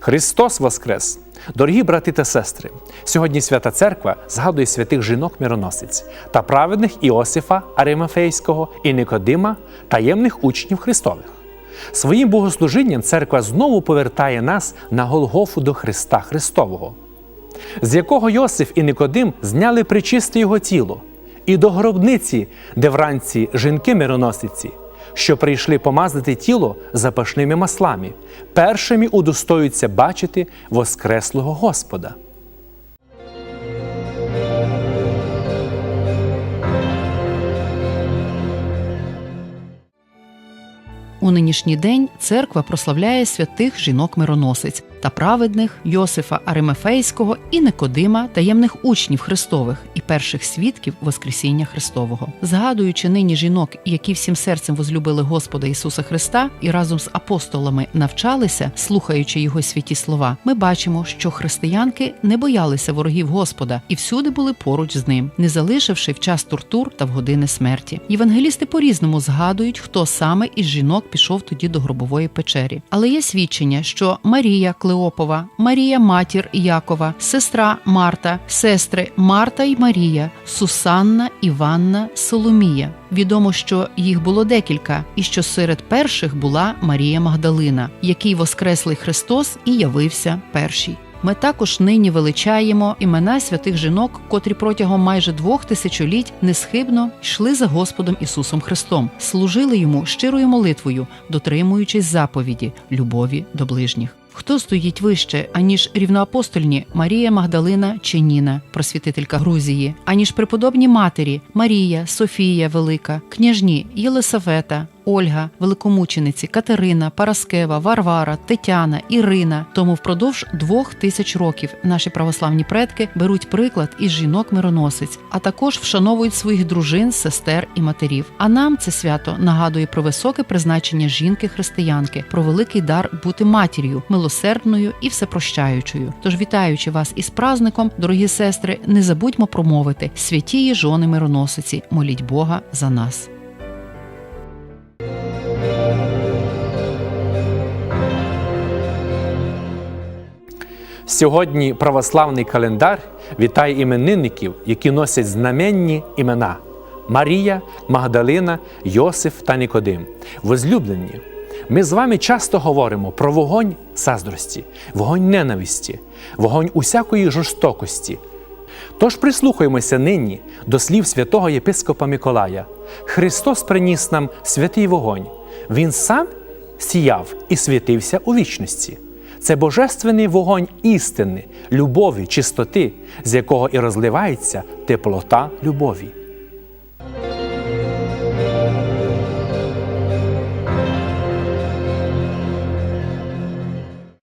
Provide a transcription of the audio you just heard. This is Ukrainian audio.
Христос Воскрес! Дорогі брати та сестри! Сьогодні Свята Церква згадує святих жінок-мироносиць та праведних Іосифа Аримафейського і Никодима, таємних учнів Христових. Своїм богослужінням церква знову повертає нас на Голгофу до Христа Христового, з якого Йосиф і Никодим зняли причисте його тіло, і до гробниці, де вранці жінки-мироносиці, що прийшли помазати тіло запашними маслами, першими удостоюються бачити Воскреслого Господа. Нинішній день церква прославляє святих жінок-мироносиць та праведних Йосифа Аримефейського і Никодима, таємних учнів Христових і перших свідків Воскресіння Христового. Згадуючи нині жінок, які всім серцем возлюбили Господа Ісуса Христа і разом з апостолами навчалися, слухаючи його святі слова, ми бачимо, що християнки не боялися ворогів Господа і всюди були поруч з ним, не залишивши в час тортур та в години смерті. Євангелісти по-різному згадують, хто саме із жінок пішов тоді до гробової печері. Але є свідчення, що Марія Клеопова, Марія матір Якова, сестра Марта, сестри Марта і Марія, Сусанна, Іванна, Соломія. Відомо, що їх було декілька, і що серед перших була Марія Магдалина, який воскреслий Христос і явився перший. Ми також нині величаємо імена святих жінок, котрі протягом майже двох тисячоліть несхибно йшли за Господом Ісусом Христом, служили йому щирою молитвою, дотримуючись заповіді любові до ближніх. Хто стоїть вище, аніж рівноапостольні Марія Магдалина чи Ніна, просвітителька Грузії, аніж преподобні матері Марія, Софія Велика, княжні Єлисавета, Ольга, великомучениці, Катерина, Параскева, Варвара, Тетяна, Ірина. Тому впродовж двох тисяч років наші православні предки беруть приклад із жінок-мироносиць, а також вшановують своїх дружин, сестер і матерів. А нам це свято нагадує про високе призначення жінки-християнки, про великий дар бути матір'ю, милосердною і всепрощаючою. Тож, вітаючи вас із праздником, дорогі сестри, не забудьмо промовити святії жони мироносиці, моліть Бога за нас. Сьогодні православний календар вітає іменинників, які носять знаменні імена Марія, Магдалина, Йосиф та Нікодим. Возлюблені, ми з вами часто говоримо про вогонь заздрості, вогонь ненависті, вогонь усякої жорстокості. Тож прислухаємося нині до слів святого єпископа Миколая. Христос приніс нам святий вогонь. Він сам сіяв і світився у вічності. Це божественний вогонь істини, любові, чистоти, з якого і розливається теплота любові.